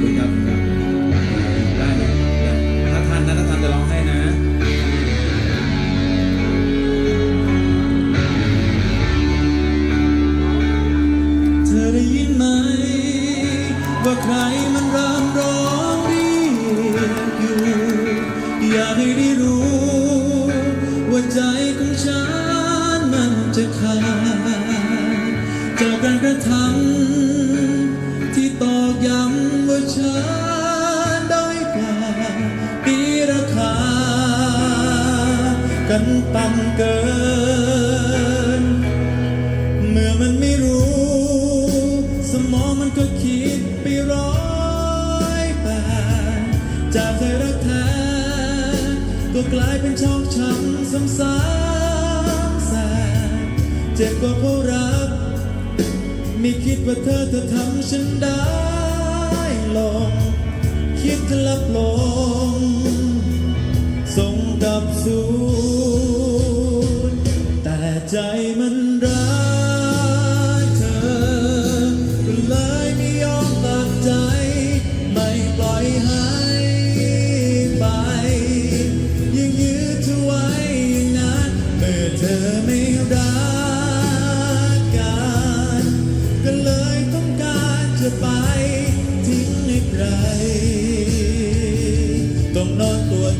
คุณครับได้ถ้าทันนะถ้าทันจะร้องให้นะเธอได้ยินไหม ว่าใครมันรำร้องเรียกอยู่ อยากให้ได้รู้ ว่าใจของฉันมันจะขาดจากการกระทำำว่าฉันด้อยกว่าตีราคา กันต่ำเกิน เมื่อมันไม่รู้ สมองมันก็คิดไปร้อยแปดจากเคยรักแท้ก็กลายเป็นชอกช้ำซ้ำซ้ำแสบเจ็บกว่าเพราะรัก ไม่คิดว่าเธอจะทำฉันได้ ลง คิดจะลับลง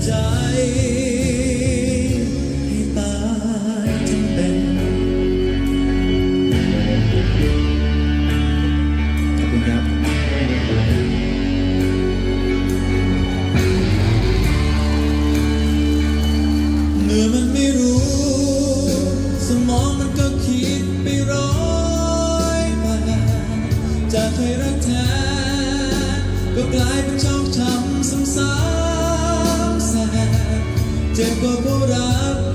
ใจให้ตายทั้งเป็นขอบคุณครับเมื่อมันไม่รู้ สมองมันก็คิดไปร้อยมาจากเคยรักแท้ก็กลายเป็นชอกช้ำซ้ำซ้ำแสบ เจ็บก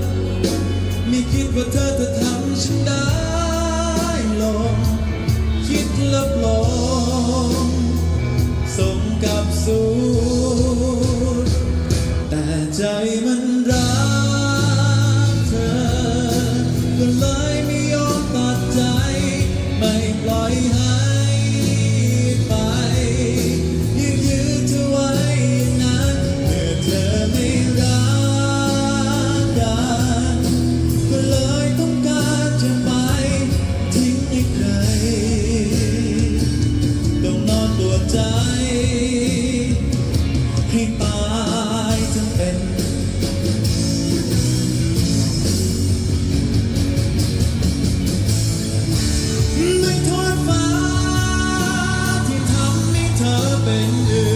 เธ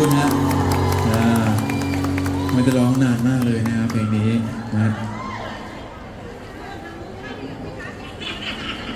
คุณฮะไม่ได้ร้องนานมากเลยนะครับเพลงนี้นะครับ